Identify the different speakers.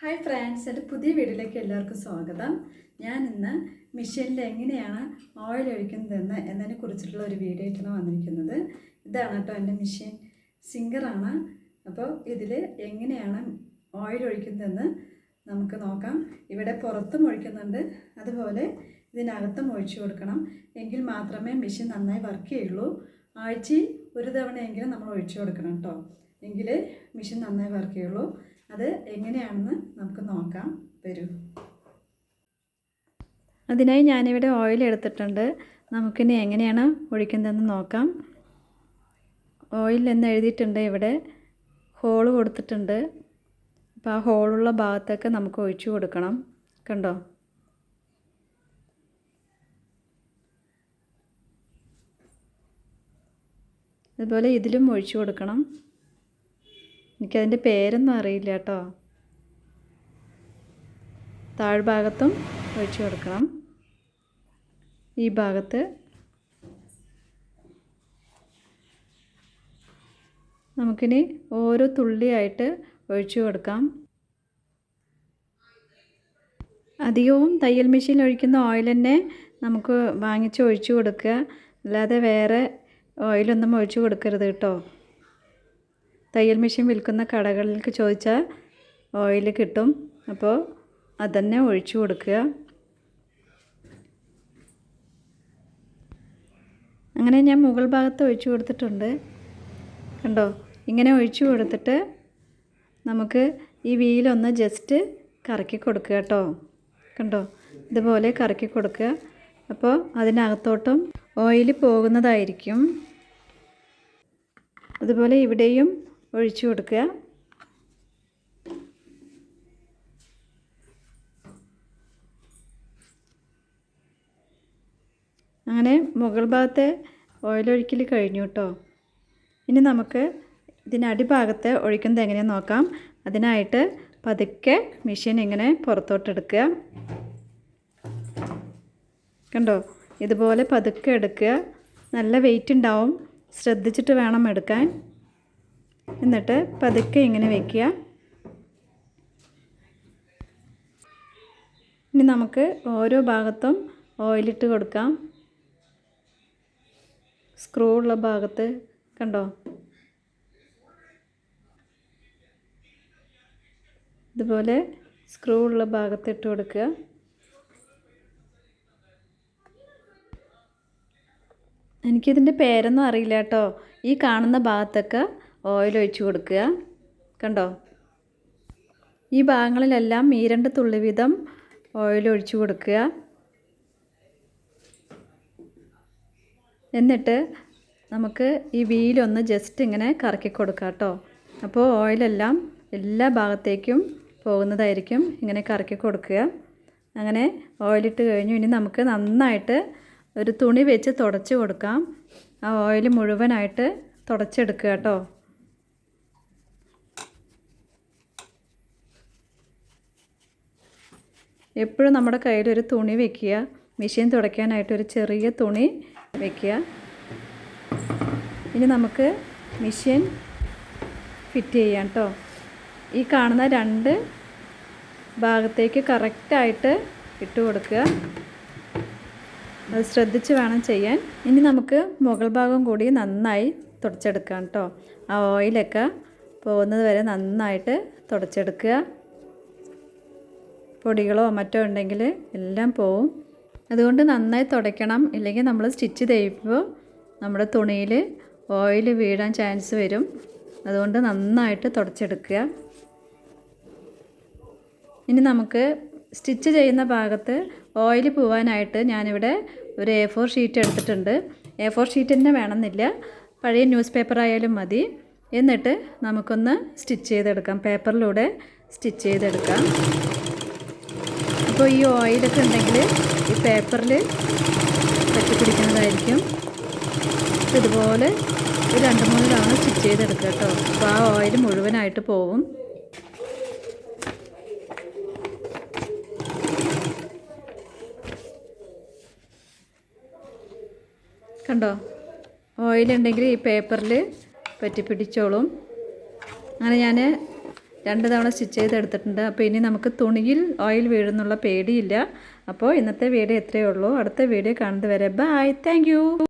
Speaker 1: Hi friends എന്റെ പുതിയ വീഡിയോയിലേക്ക് എല്ലാവർക്കും സ്വാഗതം. ഞാൻ ഇന്ന് മെഷീനിൽ എങ്ങനെയാണ് ഓയിൽ ഒഴിക്കുന്നതെന്ന് എന്നതിനെ കുറിച്ചിട്ടുള്ള ഒരു വീഡിയോ ആയിട്ടാണ് വന്നിരിക്കുന്നത്. ഇതാണ് കേട്ടോ എന്റെ മെഷീൻ സിംഗറാണ് അപ്പോൾ ഇതിൽ എങ്ങനെയാണ് ഓയിൽ ഒഴിക്കുന്നതെന്ന് നമുക്ക് നോക്കാം. ഇവിടെ പുറത്തും ഒഴിക്കുന്നുണ്ട്. അതുപോലെ ഇതിനകത്തും ഒഴിച്ചു കൊടുക്കണം. എങ്കിൽ മാത്രമേ മെഷീൻ നന്നായി വർക്ക് ചെയ്യുള്ളൂ. ആഴ്ചയിൽ ഒരു തവണയെങ്കിലും നമ്മൾ ഒഴിച്ചു കൊടുക്കണം കേട്ടോ. എങ്കിൽ മെഷീൻ നന്നായി വർക്ക് ചെയ്യുള്ളൂ. അത് എങ്ങനെയാണെന്ന് നമുക്ക് നോക്കാം. വരൂ. അതിനായി ഞാനിവിടെ ഓയിൽ എടുത്തിട്ടുണ്ട്. നമുക്കിനി എങ്ങനെയാണ് ഒഴിക്കുന്നതെന്ന് നോക്കാം. ഓയിൽ എന്ന് എഴുതിയിട്ടുണ്ട് ഇവിടെ. ഹോൾ കൊടുത്തിട്ടുണ്ട്. അപ്പോൾ ആ ഹോളുള്ള ഭാഗത്തൊക്കെ നമുക്ക് ഒഴിച്ചു കൊടുക്കണം. കണ്ടോ? അതുപോലെ ഇതിലും ഒഴിച്ചു കൊടുക്കണം. എനിക്കതിന്റെ പേരൊന്നും അറിയില്ല കേട്ടോ. താഴ്ഭാഗത്തും ഒഴിച്ചു കൊടുക്കണം. ഈ ഭാഗത്ത് നമുക്കിനി ഓരോ തുള്ളിയായിട്ട് ഒഴിച്ചു കൊടുക്കാം. അധികവും തയ്യൽ മെഷീനിൽ ഒഴിക്കുന്ന ഓയിൽ തന്നെ നമുക്ക് വാങ്ങിച്ച് ഒഴിച്ചു കൊടുക്കുക. അല്ലാതെ വേറെ ഓയിലൊന്നും ഒഴിച്ചു കൊടുക്കരുത് കേട്ടോ. തയ്യൽ മെഷീൻ വിൽക്കുന്ന കടകളിലേക്ക് ചോദിച്ചാൽ ഓയിൽ കിട്ടും. അപ്പോൾ അതന്നെ ഒഴിച്ചു കൊടുക്കുക. അങ്ങനെ ഞാൻ മുകൾ ഭാഗത്ത് ഒഴിച്ചു കൊടുത്തിട്ടുണ്ട്. കണ്ടോ? ഇങ്ങനെ ഒഴിച്ചു കൊടുത്തിട്ട് നമുക്ക് ഈ വീലൊന്ന് ജസ്റ്റ് കറക്കി കൊടുക്കുക കേട്ടോ. കണ്ടോ? ഇതുപോലെ കറക്കി കൊടുക്കുക. അപ്പോൾ അതിനകത്തോട്ടും ഓയിൽ പോകുന്നതായിരിക്കും. അതുപോലെ ഇവിടെയും ഒഴിച്ചു കൊടുക്കുക. അങ്ങനെ മുകൾ ഭാഗത്തെ ഓയിലൊഴിക്കൽ കഴിഞ്ഞു കേട്ടോ ഇനി നമുക്ക് ഇതിനടിഭാഗത്ത് ഒഴിക്കുന്നത് എങ്ങനെയാണെന്ന് നോക്കാം. അതിനായിട്ട് പതുക്കെ മെഷീൻ ഇങ്ങനെ പുറത്തോട്ടെടുക്കുക കണ്ടോ? ഇതുപോലെ പതുക്കെ എടുക്കുക. നല്ല വെയിറ്റ് ഉണ്ടാവും. ശ്രദ്ധിച്ചിട്ട് വേണം എടുക്കാൻ. എന്നിട്ട് പതുക്കെ ഇങ്ങനെ വെക്കുക. ഇനി നമുക്ക് ഓരോ ഭാഗത്തും ഓയിലിട്ട് കൊടുക്കാം. സ്ക്രൂ ഉള്ള ഭാഗത്ത് കണ്ടോ? ഇതുപോലെ സ്ക്രൂ ഉള്ള ഭാഗത്ത് ഇട്ട് കൊടുക്കുക. എനിക്കിതിന്റെ പേരൊന്നും അറിയില്ല കേട്ടോ. ഈ കാണുന്ന ഭാഗത്തൊക്കെ ഓയിൽ ഒഴിച്ചു കൊടുക്കുക. കണ്ടോ? ഈ ഭാഗങ്ങളിലെല്ലാം ഈ രണ്ട് തുള്ളി വീതം ഓയിൽ ഒഴിച്ചു കൊടുക്കുക. എന്നിട്ട് നമുക്ക് ഈ വീലൊന്ന് ജസ്റ്റ് ഇങ്ങനെ കറക്കി കൊടുക്കുക കേട്ടോ. അപ്പോൾ ഓയിലെല്ലാം എല്ലാ ഭാഗത്തേക്കും പോകുന്നതായിരിക്കും ഇങ്ങനെ കറക്കി കൊടുക്കുക. അങ്ങനെ ഓയിലിട്ട് കഴിഞ്ഞു. ഇനി നമുക്ക് നന്നായിട്ട് ഒരു തുണി വെച്ച് തുടച്ച് കൊടുക്കാം. ആ ഓയിൽ മുഴുവനായിട്ട് തുടച്ചെടുക്കുക കേട്ടോ. എപ്പോഴും നമ്മുടെ കയ്യിൽ ഒരു തുണി വെക്കുക. മെഷീൻ തുടയ്ക്കാനായിട്ട് ഒരു ചെറിയ തുണി വെക്കുക. ഇനി നമുക്ക് മെഷീൻ ഫിറ്റ് ചെയ്യാം കേട്ടോ ഈ കാണുന്ന രണ്ട് ഭാഗത്തേക്ക് കറക്റ്റായിട്ട് ഇട്ട് കൊടുക്കുക. അത് ശ്രദ്ധിച്ച് വേണം ചെയ്യാൻ. ഇനി നമുക്ക് മുകൾ ഭാഗം കൂടി നന്നായി തുടച്ചെടുക്കാം കേട്ടോ ആ ഓയിലൊക്കെ പോകുന്നത് വരെ നന്നായിട്ട് തുടച്ചെടുക്കുക. പൊടികളോ മറ്റോ ഉണ്ടെങ്കിൽ എല്ലാം പോവും. അതുകൊണ്ട് നന്നായി തുടയ്ക്കണം. ഇല്ലെങ്കിൽ നമ്മൾ സ്റ്റിച്ച് തയ്യുമ്പോൾ നമ്മുടെ തുണിയിൽ ഓയിൽ വീഴാൻ ചാൻസ് വരും. അതുകൊണ്ട് നന്നായിട്ട് തുടച്ചെടുക്കുക. ഇനി നമുക്ക് സ്റ്റിച്ച് ചെയ്യുന്ന ഭാഗത്ത് ഓയിൽ പോവാനായിട്ട് ഞാനിവിടെ ഒരു എ ഫോർ ഷീറ്റ് എടുത്തിട്ടുണ്ട്. എ ഫോർ ഷീറ്റ് തന്നെ വേണമെന്നില്ല. പഴയ ന്യൂസ് പേപ്പർ ആയാലും മതി. എന്നിട്ട് നമുക്കൊന്ന് സ്റ്റിച്ച് ചെയ്തെടുക്കാം. പേപ്പറിലൂടെ സ്റ്റിച്ച് ചെയ്തെടുക്കാം. അപ്പോൾ ഈ ഓയിലൊക്കെ ഉണ്ടെങ്കിൽ ഈ പേപ്പറിൽ പറ്റിപ്പിടിക്കുന്നതായിരിക്കും ഇതുപോലെ ഒരു രണ്ട് മൂന്ന് തവണ സ്റ്റിച്ച് ചെയ്തെടുക്കുക കേട്ടോ. അപ്പോൾ ആ ഓയിൽ മുഴുവനായിട്ട് പോവും. കണ്ടോ? ഓയിലുണ്ടെങ്കിൽ ഈ പേപ്പറിൽ പറ്റിപ്പിടിച്ചോളും. അങ്ങനെ ഞാൻ രണ്ട് തവണ സ്റ്റിച്ച് ചെയ്തെടുത്തിട്ടുണ്ട്. അപ്പോൾ ഇനി നമുക്ക് തുണിയിൽ ഓയിൽ വീഴുന്നുള്ള പേടിയില്ല. അപ്പോൾ ഇന്നത്തെ വീഡിയോ എത്രയേ ഉള്ളൂ. അടുത്ത വീഡിയോ കാണുന്നത് വരെ ബൈ താങ്ക്